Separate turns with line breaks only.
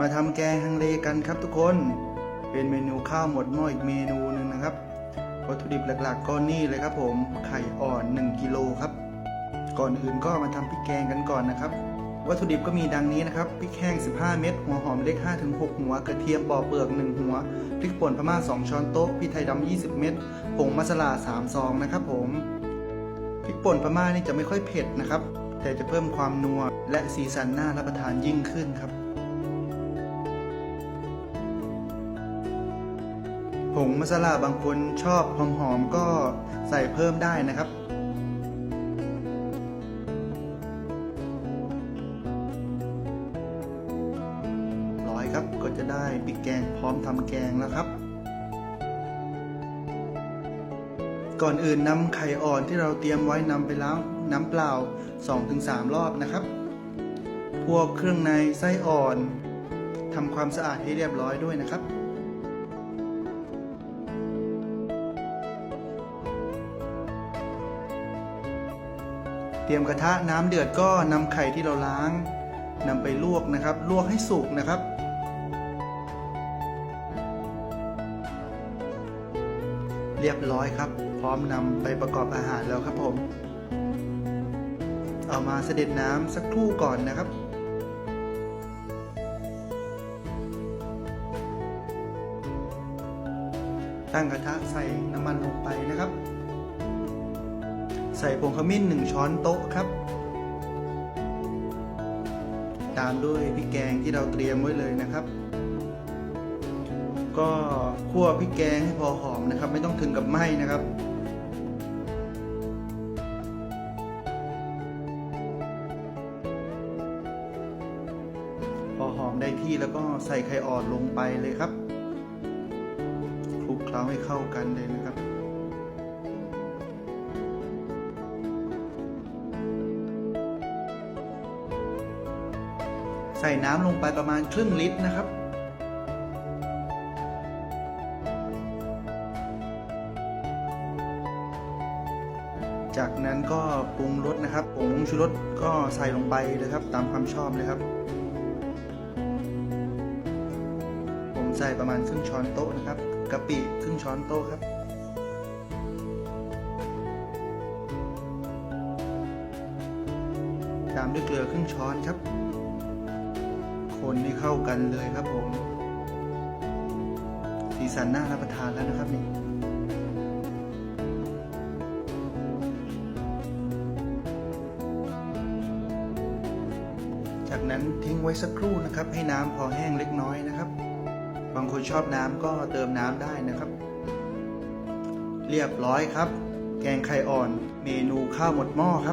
มาทำแกงฮังเลกันครับทุกคน เป็นเมนูข้าวหมดหม้ออีกเมนูหนึ่งนะครับ วัตถุดิบหลักๆก็นี่เลยครับผม ไข่อ่อน 1กิโลครับ ก่อนอื่นก็มาทำพริกแกงกันก่อนนะครับ วัตถุดิบก็มีดังนี้นะครับ พริกแห้ง 15 เม็ด หัวหอมเล็ก 5-6 หัว กระเทียมปอกเปลือก 1 หัว พริกป่นพม่า 2 ช้อนโต๊ะ พริกไทยดำ 20 เม็ด ผงมัสลา3ซองนะครับผม พริกป่นพม่านี่จะไม่ค่อยเผ็ดนะครับ แต่จะเพิ่มความนัวและสีสันน่ารับประทานยิ่งขึ้นครับ ผงมัสลาบางคนชอบหอมๆก็ใส่เพิ่มได้นะครับ ร้อยครับก็จะได้พริกแกงพร้อมทำแกงแล้วครับ ก่อนอื่นนำไข่อ่อนที่เราเตรียมไว้นำไปล้างน้ำเปล่า 2-3 รอบนะครับ พวกเครื่องในไส้อ่อนทำความสะอาดให้เรียบร้อยด้วยนะครับ เตรียมกระทะน้ำเดือดก็นำไข่ที่เราล้างนำไปลวกนะครับ ลวกให้สุกนะครับ เรียบร้อยครับ พร้อมนำไปประกอบอาหารแล้วครับผม เอามาเสด็จน้ำสักครู่ก่อนนะครับตั้งกระทะใส่น้ำมันลงไปนะครับ ใส่ผงขมิ้นหนึ่งช้อนโต๊ะครับ ตามด้วยพริกแกงที่เราเตรียมไว้เลยนะครับ ก็คั่วพริกแกงให้พอหอมนะครับ ไม่ต้องถึงกับไหม้นะครับพอหอมได้ที่แล้วก็ใส่ไข่อ่อนลงไปเลยครับ คลุกเคล้าให้เข้ากันเลยนะครับ ส่น้ำลงไปประมาณครึ่งลิตรนะครับ จากนั้นก็ปรุงรสนะครับผงชูรสก็ใส่ลงไปเลยครับ ตามความชอบเลยครับ ผมใส่ประมาณครึ่งช้อนโต๊ะนะครับกะปิครึ่งช้อนโต๊ะครับตามด้วยเกลือครึ่งช้อนครับ คนให้เข้ากันเลยครับผม สีสันน่ารับประทานแล้วนะครับนี่จากนั้นทิ้งไว้สักครู่นะครับ ให้น้ำพอแห้งเล็กน้อยนะครับ บางคนชอบน้ำก็เติมน้ำได้นะครับ เรียบร้อยครับ แกงไข่อ่อน เมนูข้าวหมดหม้อครับ